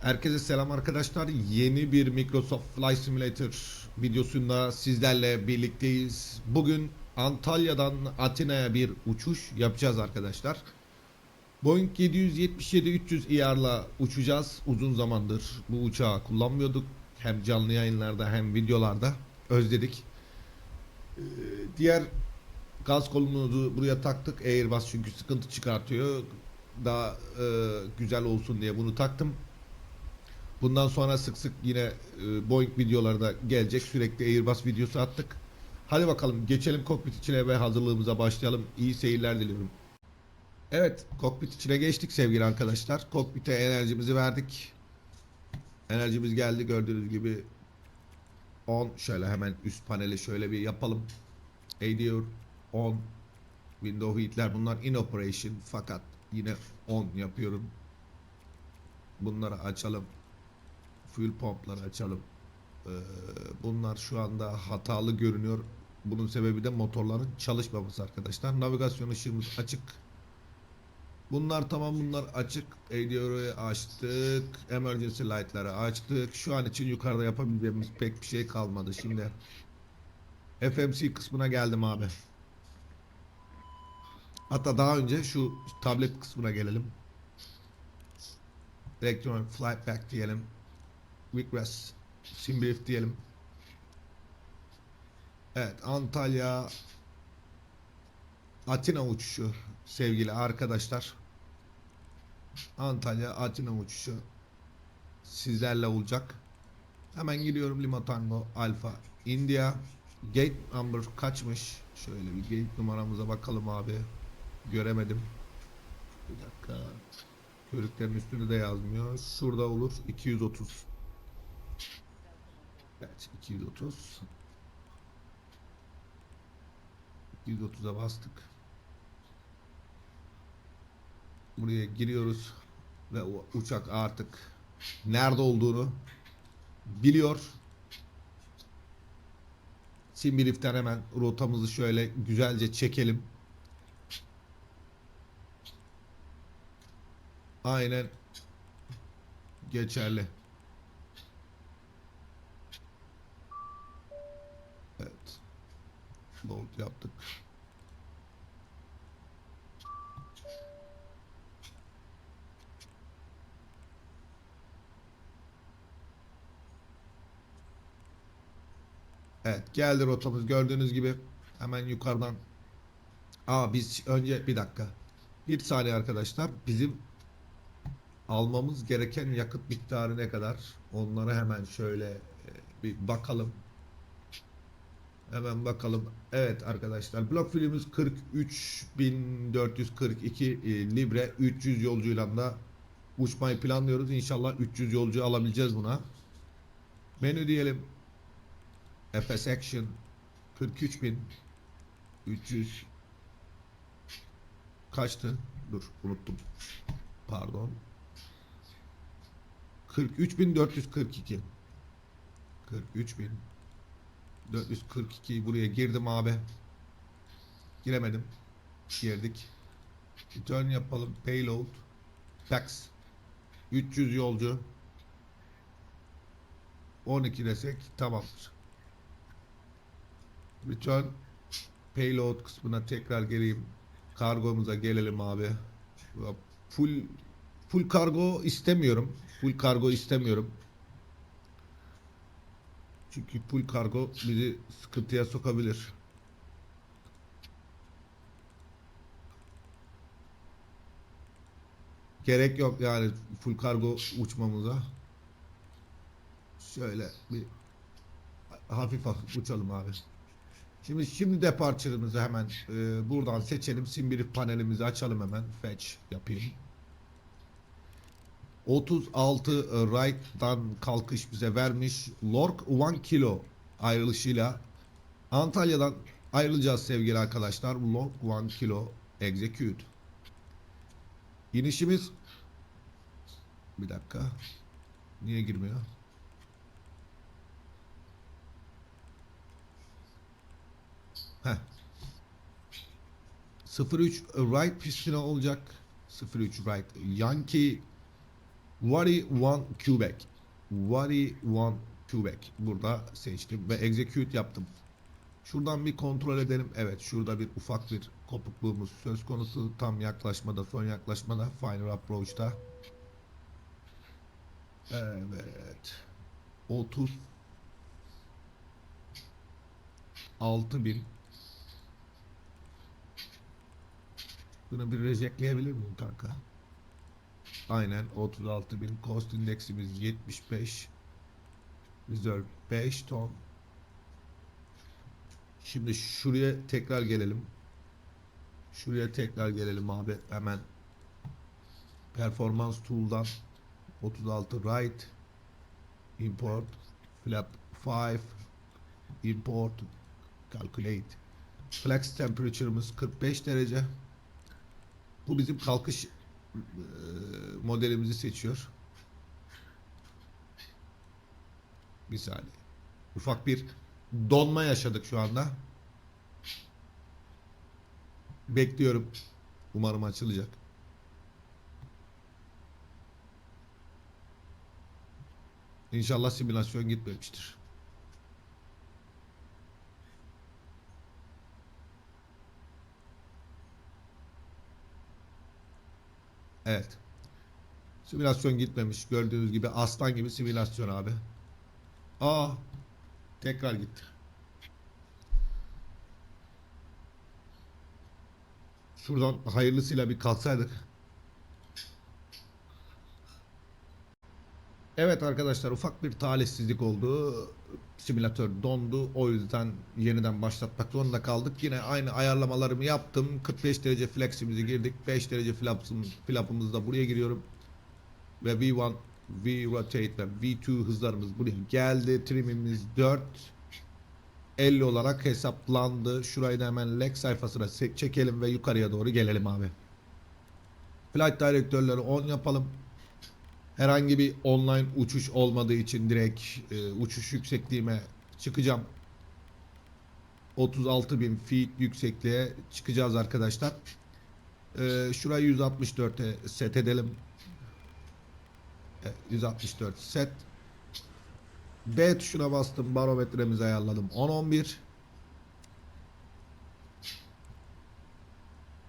Herkese selam arkadaşlar. Yeni bir Microsoft Flight Simulator videosunda sizlerle birlikteyiz. Bugün Antalya'dan Atina'ya bir uçuş yapacağız arkadaşlar. Boeing 777-300 ER'la uçacağız. Uzun zamandır bu uçağı kullanmıyorduk. Hem canlı yayınlarda hem videolarda özledik. Ee, Diğer gaz kolumuzu buraya taktık. Airbus çünkü sıkıntı çıkartıyor. Daha e, güzel olsun diye bunu taktım. Bundan sonra sık sık yine e, Boeing videoları da gelecek. Sürekli Airbus videosu attık. Hadi bakalım geçelim kokpit içine ve hazırlığımıza başlayalım. İyi seyirler diliyorum. Evet kokpit içine geçtik sevgili arkadaşlar. Kokpite enerjimizi verdik. Enerjimiz geldi gördüğünüz gibi 10 şöyle hemen üst paneli şöyle bir yapalım. ADR 10 Window heat'ler bunlar in operation fakat yine 10 yapıyorum. Bunları açalım. Fuel pumpları açalım. Ee, bunlar şu anda hatalı görünüyor. Bunun sebebi de motorların çalışmaması arkadaşlar. Navigasyon ışığımız açık. Bunlar tamam bunlar açık. ADR'ı açtık. Emergency light'ları açtık. Şu an için yukarıda yapabileceğimiz pek bir şey kalmadı. Şimdi FMC kısmına geldim abi. Hatta daha önce şu tablet kısmına gelelim. Electronic Flight Back diyelim. Request Simbrief diyelim. Evet Antalya Atina uçuşu sevgili arkadaşlar. Antalya Atina uçuşu sizlerle olacak. Hemen giriyorum Lima Tango Alfa India. Gate number kaçmış? Şöyle bir gate numaramıza bakalım abi. Göremedim. Bir dakika. Körüklerin üstünde de yazmıyor. Şurada olur. 230. Evet 230. 230'a bastık. Buraya giriyoruz ve uçak artık nerede olduğunu biliyor. Simbilif'ten hemen rotamızı şöyle güzelce çekelim. Aynen geçerli. Load yaptık. Evet geldi rotamız gördüğünüz gibi hemen yukarıdan. Aa biz önce bir dakika. Bir saniye arkadaşlar bizim almamız gereken yakıt miktarı ne kadar? Onlara hemen şöyle e, bir bakalım. Hemen bakalım. Evet arkadaşlar blok filmimiz 43.442 e, libre 300 yolcuyla da uçmayı planlıyoruz. İnşallah 300 yolcu alabileceğiz buna. Menü diyelim. FS Action 43.300 kaçtı? Dur unuttum. Pardon. 43.442 43.442 buraya girdim abi. Giremedim. Girdik. Return yapalım. Payload. Tax. 300 yolcu. 12 desek tamamdır. Return payload kısmına tekrar geleyim. Kargomuza gelelim abi. Full full kargo istemiyorum. Full kargo istemiyorum. Çünkü full kargo bizi sıkıntıya sokabilir. Gerek yok yani full kargo uçmamıza. Şöyle bir hafif hafif uçalım abi. Şimdi şimdi departure'ımızı hemen e, buradan seçelim. Simbirik panelimizi açalım hemen. Fetch yapayım. 36 right'tan kalkış bize vermiş. Lork 1 kilo ayrılışıyla Antalya'dan ayrılacağız sevgili arkadaşlar. Lork 1 kilo execute. İnişimiz bir dakika. Niye girmiyor? Heh. 03 right pistine olacak. 03 right Yankee Worry one Quebec. Worry one Quebec. Burada seçtim ve execute yaptım. Şuradan bir kontrol edelim. Evet şurada bir ufak bir kopukluğumuz söz konusu. Tam yaklaşmada, son yaklaşmada, final approach'ta. Evet. 30 6000 Bunu bir rejekleyebilir miyim kanka? Aynen 36.000 cost indeksimiz 75 reserve 5 ton Şimdi şuraya tekrar gelelim. Şuraya tekrar gelelim abi. Hemen Performance Tool'dan 36 write import flap 5 import calculate flex temperature'ımız 45 derece. Bu bizim kalkış modelimizi seçiyor. Bir saniye. Ufak bir donma yaşadık şu anda. Bekliyorum. Umarım açılacak. İnşallah simülasyon gitmemiştir. Evet. Simülasyon gitmemiş. Gördüğünüz gibi aslan gibi simülasyon abi. Aa, tekrar gitti. Şuradan hayırlısıyla bir kalksaydık. Evet arkadaşlar ufak bir talihsizlik oldu. Simülatör dondu. O yüzden yeniden başlatmak zorunda kaldık. Yine aynı ayarlamalarımı yaptım. 45 derece fleximizi girdik. 5 derece flapsım, flapımızı da buraya giriyorum. Ve V1, V rotate ve V2 hızlarımız buraya geldi. Trimimiz 4. 50 olarak hesaplandı. Şurayı da hemen leg sayfasına çekelim ve yukarıya doğru gelelim abi. Flight direktörleri 10 yapalım. Herhangi bir online uçuş olmadığı için direkt e, uçuş yüksekliğime çıkacağım. 36.000 feet yüksekliğe çıkacağız arkadaşlar. E, şurayı 164'e set edelim. Evet, 164 set. B tuşuna bastım. Barometremizi ayarladım. 10-11.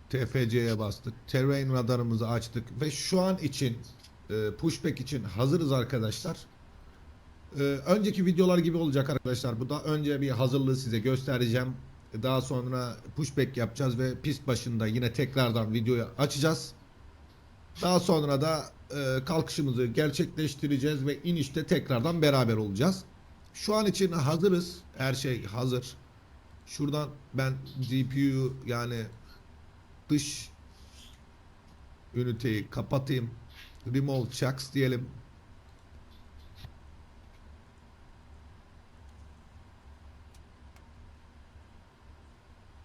TFC'ye bastık. Terrain radarımızı açtık. Ve şu an için pushback için hazırız arkadaşlar. E, önceki videolar gibi olacak arkadaşlar. Bu da önce bir hazırlığı size göstereceğim. Daha sonra pushback yapacağız ve pist başında yine tekrardan videoyu açacağız. Daha sonra da e, kalkışımızı gerçekleştireceğiz ve inişte tekrardan beraber olacağız. Şu an için hazırız. Her şey hazır. Şuradan ben GPU yani dış üniteyi kapatayım. Remove checks diyelim.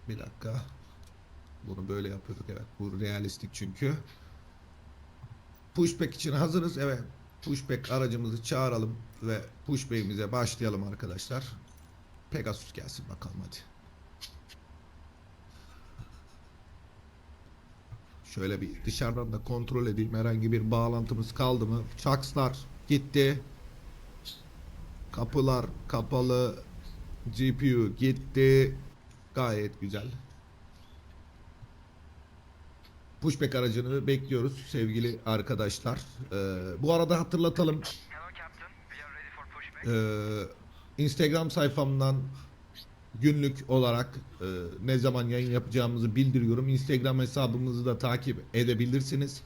Bir dakika. Bunu böyle yapıyorduk evet. Bu realistik çünkü. Pushback için hazırız. Evet. Pushback aracımızı çağıralım ve pushback'imize başlayalım arkadaşlar. Pegasus gelsin bakalım hadi. Şöyle bir dışarıdan da kontrol edeyim. Herhangi bir bağlantımız kaldı mı? Çakslar gitti. Kapılar kapalı. GPU gitti. Gayet güzel. Pushback aracını bekliyoruz sevgili arkadaşlar. Ee, bu arada hatırlatalım. Ee, Instagram sayfamdan günlük olarak e, ne zaman yayın yapacağımızı bildiriyorum. Instagram hesabımızı da takip edebilirsiniz.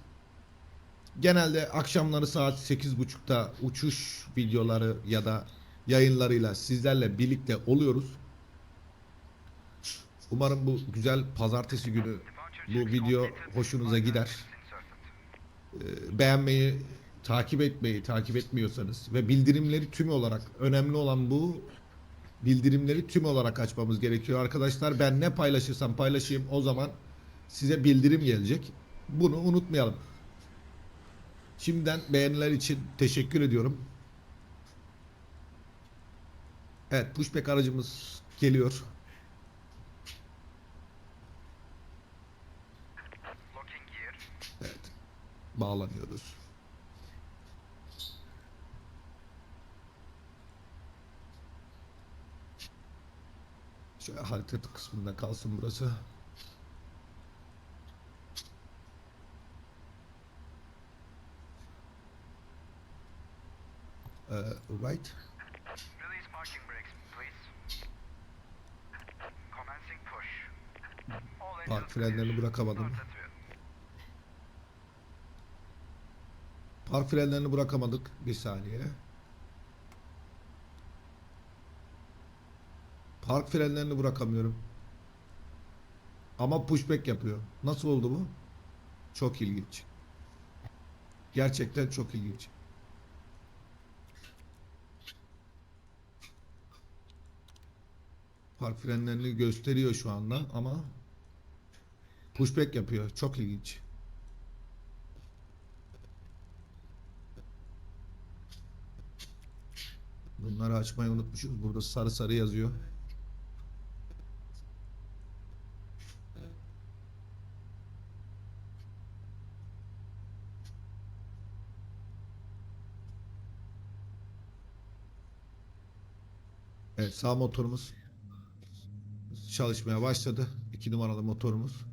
Genelde akşamları saat 8.30'da uçuş videoları ya da yayınlarıyla sizlerle birlikte oluyoruz. Umarım bu güzel pazartesi günü bu video hoşunuza gider. Ee, beğenmeyi, takip etmeyi, takip etmiyorsanız ve bildirimleri tüm olarak önemli olan bu bildirimleri tüm olarak açmamız gerekiyor arkadaşlar. Ben ne paylaşırsam paylaşayım o zaman size bildirim gelecek. Bunu unutmayalım. Şimdiden beğeniler için teşekkür ediyorum. Evet, pushback aracımız geliyor. Evet. Bağlanıyoruz. Şöyle harita kısmında kalsın burası. Ee, right. Release parking brakes, please. Commencing push. Park frenlerini bırakamadım. Park frenlerini bırakamadık. Bir saniye. Park frenlerini bırakamıyorum. Ama pushback yapıyor. Nasıl oldu bu? Çok ilginç. Gerçekten çok ilginç. Park frenlerini gösteriyor şu anda ama pushback yapıyor. Çok ilginç. Bunları açmayı unutmuşuz. Burada sarı sarı yazıyor. Evet sağ motorumuz çalışmaya başladı. 2 numaralı motorumuz.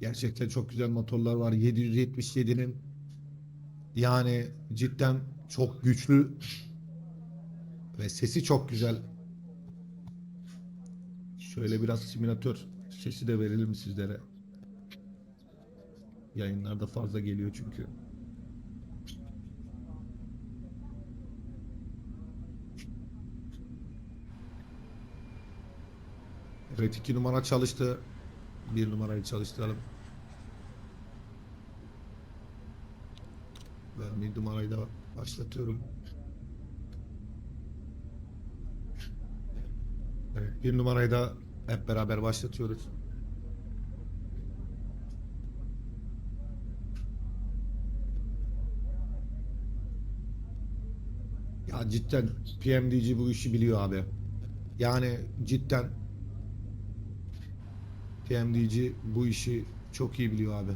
Gerçekten çok güzel motorlar var. 777'nin yani cidden çok güçlü ve sesi çok güzel. Şöyle biraz simülatör sesi de verelim sizlere. Yayınlarda fazla geliyor çünkü. Evet iki numara çalıştı. Bir numarayı çalıştıralım. Ben bir numarayı da başlatıyorum. Evet, bir numarayı da hep beraber başlatıyoruz. Ya cidden PMDG bu işi biliyor abi. Yani cidden PMDG bu işi çok iyi biliyor abi.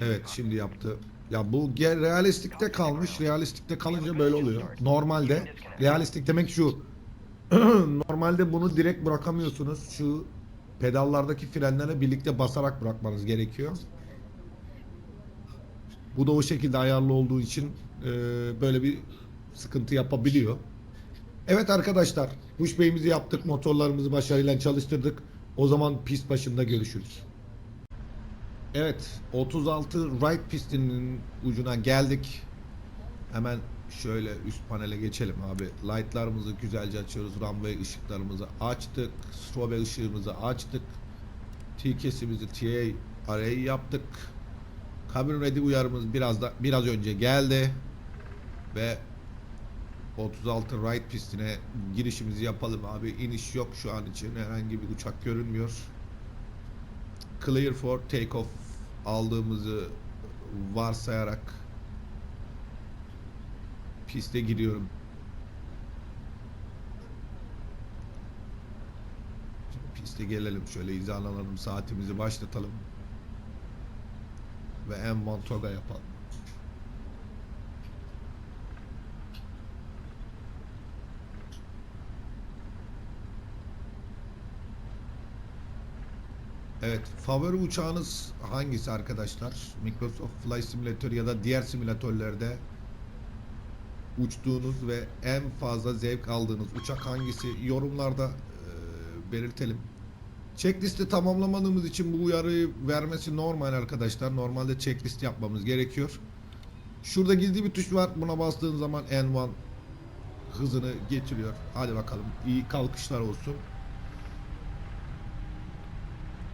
Evet şimdi yaptı. Ya bu realistikte kalmış. Realistikte kalınca böyle oluyor. Normalde realistik demek şu. Normalde bunu direkt bırakamıyorsunuz. Şu pedallardaki frenlere birlikte basarak bırakmanız gerekiyor. Bu da o şekilde ayarlı olduğu için e, böyle bir sıkıntı yapabiliyor. Evet arkadaşlar, push bey'imizi yaptık, motorlarımızı başarıyla çalıştırdık. O zaman pist başında görüşürüz. Evet, 36 right pistinin ucuna geldik. Hemen şöyle üst panele geçelim abi. Light'larımızı güzelce açıyoruz. Runway ışıklarımızı açtık. Strobe ışığımızı açtık. T-kesimizi TA array yaptık. Cabin ready uyarımız biraz da biraz önce geldi. Ve 36 right pistine girişimizi yapalım abi. İniş yok şu an için. Herhangi bir uçak görünmüyor. Clear for takeoff aldığımızı varsayarak piste giriyorum. Şimdi piste gelelim şöyle hizalanalım saatimizi başlatalım. Ve M1 toga yapalım. Evet, favori uçağınız hangisi arkadaşlar? Microsoft Flight Simulator ya da diğer simülatörlerde uçtuğunuz ve en fazla zevk aldığınız uçak hangisi? Yorumlarda e, belirtelim. Checklisti tamamlamadığımız için bu uyarıyı vermesi normal arkadaşlar. Normalde checklist yapmamız gerekiyor. Şurada gizli bir tuş var. Buna bastığın zaman N1 hızını getiriyor. Hadi bakalım. İyi kalkışlar olsun.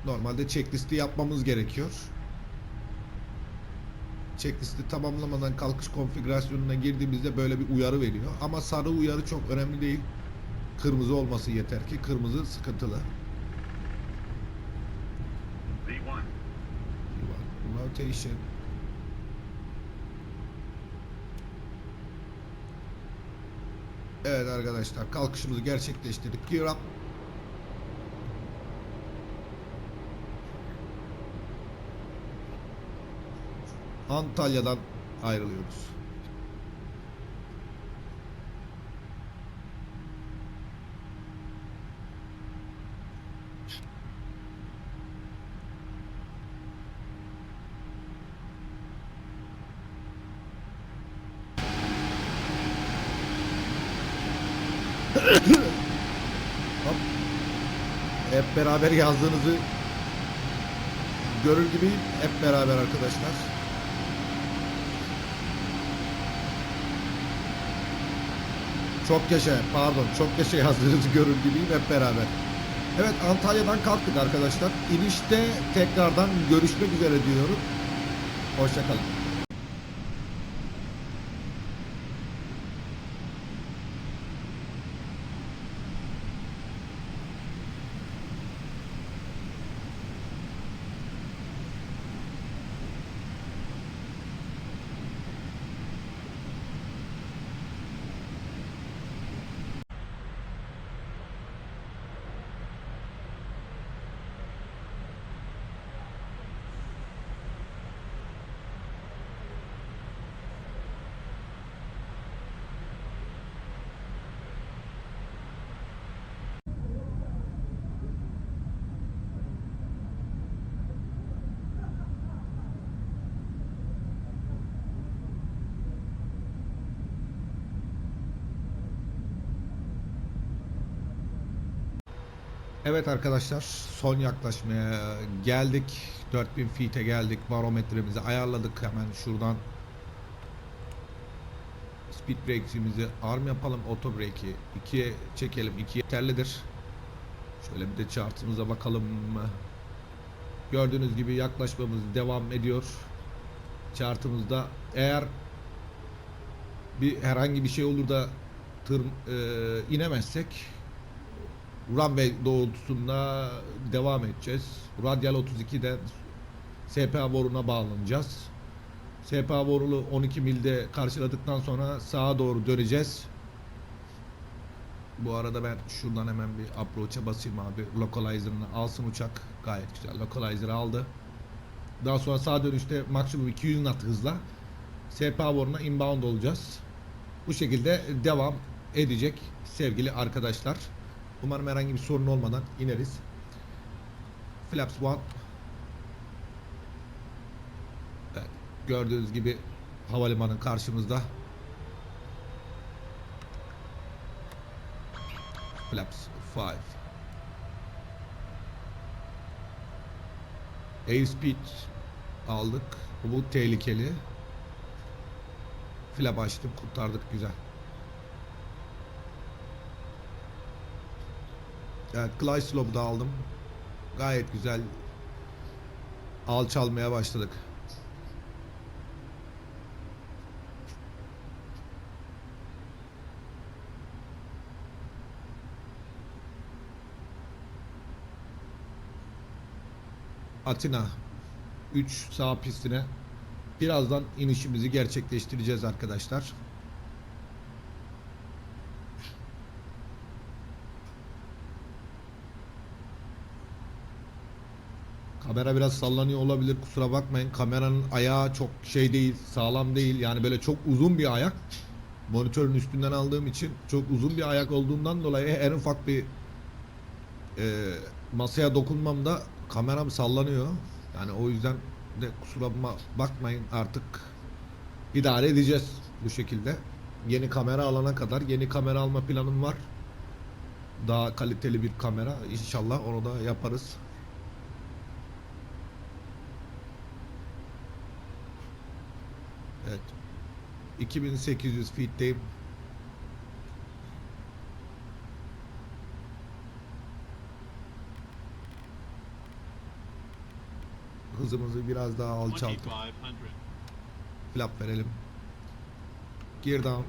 Normalde checklisti yapmamız gerekiyor. Checklisti tamamlamadan kalkış konfigürasyonuna girdiğimizde böyle bir uyarı veriyor. Ama sarı uyarı çok önemli değil. Kırmızı olması yeter ki. Kırmızı sıkıntılı. V1. Rotation. Evet arkadaşlar kalkışımızı gerçekleştirdik. Gear up. Antalya'dan ayrılıyoruz. Hep beraber yazdığınızı görür gibiyim. Hep beraber arkadaşlar. Çok yaşa, pardon, çok yaşa yazdığınızı görür gibiyim hep beraber. Evet, Antalya'dan kalktık arkadaşlar. İnişte tekrardan görüşmek üzere diyorum. Hoşçakalın. Evet arkadaşlar son yaklaşmaya geldik. 4000 feet'e geldik. Barometremizi ayarladık. Hemen şuradan speed brakes'imizi arm yapalım. Auto brake'i 2'ye çekelim. 2 yeterlidir. Şöyle bir de chartımıza bakalım. Gördüğünüz gibi yaklaşmamız devam ediyor. Chartımızda eğer bir herhangi bir şey olur da tır e, inemezsek runway doğrultusunda devam edeceğiz. Radyal 32'den SPA boruna bağlanacağız. SPA borulu 12 milde karşıladıktan sonra sağa doğru döneceğiz. Bu arada ben şuradan hemen bir approach'a basayım abi. Localizer'ını alsın uçak. Gayet güzel. Localizer'ı aldı. Daha sonra sağ dönüşte maksimum 200 knot hızla SPA boruna inbound olacağız. Bu şekilde devam edecek sevgili arkadaşlar. Umarım herhangi bir sorun olmadan ineriz. Flaps 1 evet, Gördüğünüz gibi havalimanı karşımızda. Flaps 5 Airspeed aldık. Bu tehlikeli. Flap açtım kurtardık güzel. Evet, Glide da aldım. Gayet güzel. Alçalmaya başladık. Atina 3 sağ pistine birazdan inişimizi gerçekleştireceğiz arkadaşlar. Kamera biraz sallanıyor olabilir kusura bakmayın. Kameranın ayağı çok şey değil, sağlam değil. Yani böyle çok uzun bir ayak. Monitörün üstünden aldığım için çok uzun bir ayak olduğundan dolayı en ufak bir e, masaya dokunmamda kameram sallanıyor. Yani o yüzden de kusura ba- bakmayın artık idare edeceğiz bu şekilde. Yeni kamera alana kadar yeni kamera alma planım var. Daha kaliteli bir kamera inşallah onu da yaparız. Evet. 2800 feet'teyim. Hızımızı biraz daha alçaltıp 2500. flap verelim. Gear down.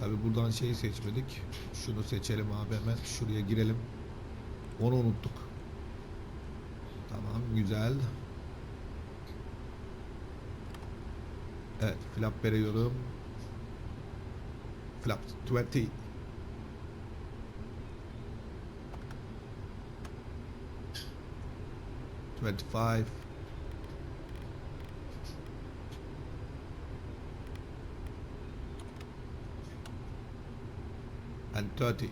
Tabi buradan şeyi seçmedik. Şunu seçelim abi hemen. Şuraya girelim. Onu unuttuk. Güzel. Evet, flap veriyorum. Flap 20. Twenty-five. And thirty.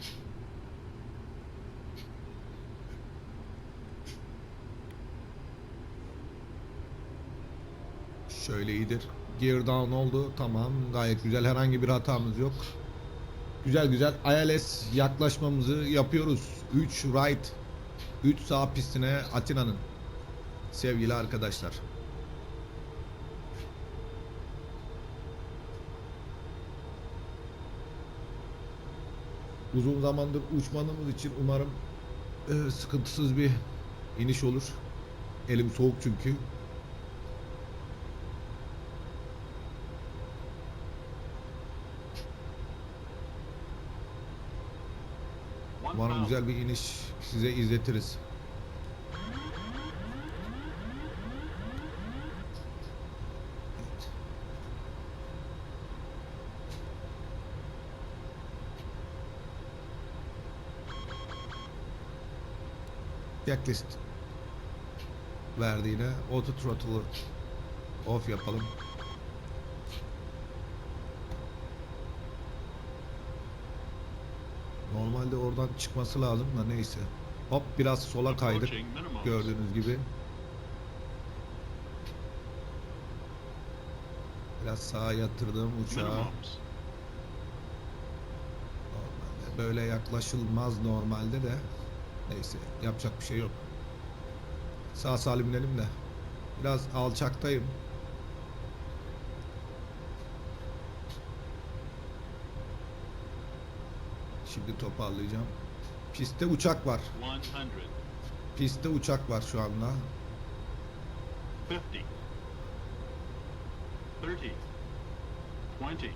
Şöyle iyidir. Gear down oldu. Tamam. Gayet güzel. Herhangi bir hatamız yok. Güzel güzel. ILS yaklaşmamızı yapıyoruz. 3 right. 3 sağ pistine Atina'nın. Sevgili arkadaşlar. Uzun zamandır uçmadığımız için umarım e, sıkıntısız bir iniş olur. Elim soğuk çünkü. Umarım güzel bir iniş size izletiriz. Checklist verdiğine auto throttle'ı off yapalım. Normalde oradan çıkması lazım da neyse. Hop biraz sola kaydık. Gördüğünüz gibi. Biraz sağa yatırdım uçağı. Normalde böyle yaklaşılmaz normalde de. Neyse yapacak bir şey yok. Sağ salim inelim de. Biraz alçaktayım. Şimdi toparlayacağım. Pistte uçak var. 100. Pistte uçak var şu anda. 50. 30. 20. 10.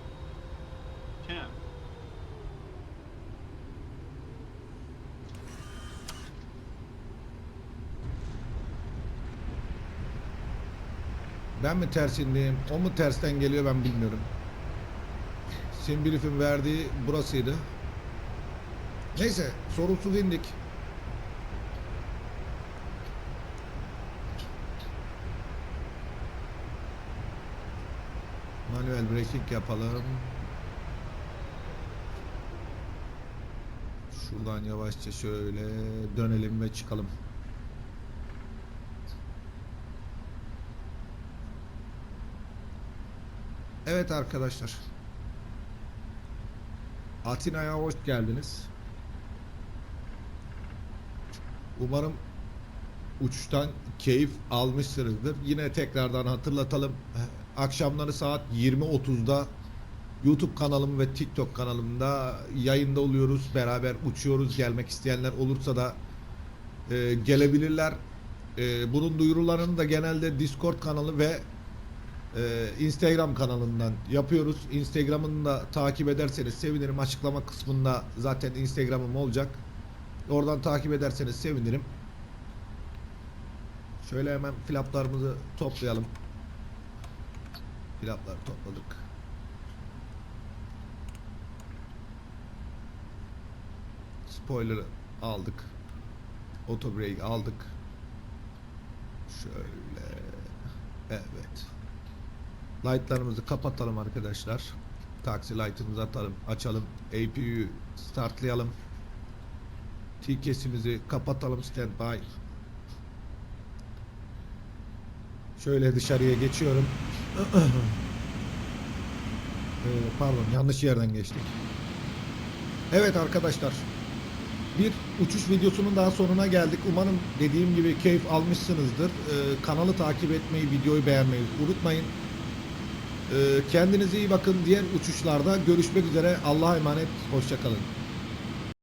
Ben mi ters indim? O mu tersten geliyor ben bilmiyorum. Simbrief'in verdiği burasıydı. Neyse sorunsuz indik. Manuel braking yapalım. Şuradan yavaşça şöyle dönelim ve çıkalım. Evet arkadaşlar. Atina'ya hoş geldiniz. Umarım uçuştan keyif almışsınızdır. Yine tekrardan hatırlatalım. Akşamları saat 20.30'da YouTube kanalım ve TikTok kanalımda yayında oluyoruz. Beraber uçuyoruz. Gelmek isteyenler olursa da e, gelebilirler. E, bunun duyurularını da genelde Discord kanalı ve ee, Instagram kanalından yapıyoruz. Instagram'ını da takip ederseniz sevinirim. Açıklama kısmında zaten Instagram'ım olacak. Oradan takip ederseniz sevinirim. Şöyle hemen flaplarımızı toplayalım. Flapları topladık. Spoiler'ı aldık. Auto brake aldık. Şöyle. Evet. Light'larımızı kapatalım arkadaşlar. Taksi light'ımızı atalım, açalım. APU'yu startlayalım. T-kesimizi kapatalım standby. Şöyle dışarıya geçiyorum. Ee, pardon yanlış yerden geçtik. Evet arkadaşlar. Bir uçuş videosunun daha sonuna geldik. Umarım dediğim gibi keyif almışsınızdır. Ee, kanalı takip etmeyi, videoyu beğenmeyi unutmayın. Ee, kendinize iyi bakın. Diğer uçuşlarda görüşmek üzere. Allah'a emanet. Hoşçakalın.